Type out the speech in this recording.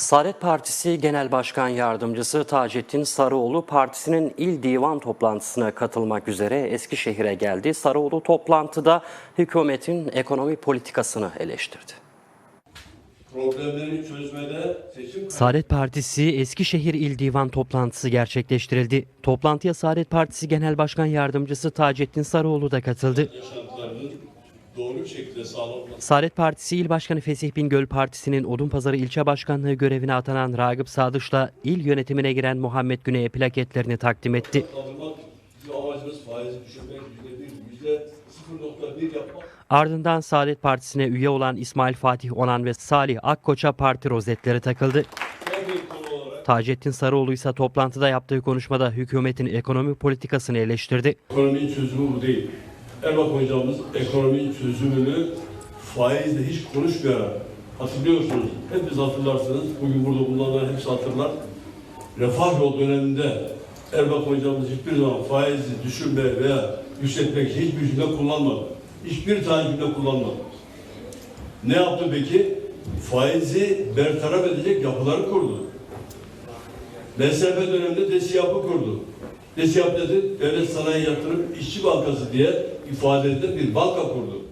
Saadet Partisi Genel Başkan Yardımcısı Taceddin Sarıoğlu partisinin il divan toplantısına katılmak üzere Eskişehir'e geldi. Sarıoğlu toplantıda hükümetin ekonomi politikasını eleştirdi. problemleri çözmede seçim Saadet Partisi Eskişehir İl Divan toplantısı gerçekleştirildi. Toplantıya Saadet Partisi Genel Başkan Yardımcısı Taceddin Sarıoğlu da katıldı. yaşantılarının doğru şekilde sağlanması Saadet Partisi İl Başkanı Fesih Bingöl Partisi'nin Odunpazarı İlçe Başkanlığı görevine atanan Ragıp Sadıç'la il yönetimine giren Muhammed Güney'e plaketlerini takdim etti. kaldırmak bizim amacımız faizi düşürmek, yüzde bir, yüzde 0.1 yapmak. Ardından Saadet Partisi'ne üye olan İsmail Fatih Onan ve Salih Akkoç'a parti rozetleri takıldı. Taceddin Sarıoğlu ise toplantıda yaptığı konuşmada hükümetin ekonomi politikasını eleştirdi. ekonominin çözümü bu değil. Erbakan hocamız ekonominin çözümünü faizle hiç konuşmayarak hatırlıyorsunuz. Hepiniz hatırlarsınız. Bugün burada bulunanlar hepsi hatırlar. Refah yol döneminde Erbakan hocamız hiçbir zaman faizi düşürmeye veya yükseltmek için hiçbir cümle kullanmadı. Hiçbir tane cümle kullanmadı. Ne yaptı peki? Faizi bertaraf edecek yapıları kurdu. MSF döneminde DESİ yapı kurdu. Yapı dedi, Devlet Sanayi Yatırım İşçi Bankası diye ifade edilen bir banka kurdu.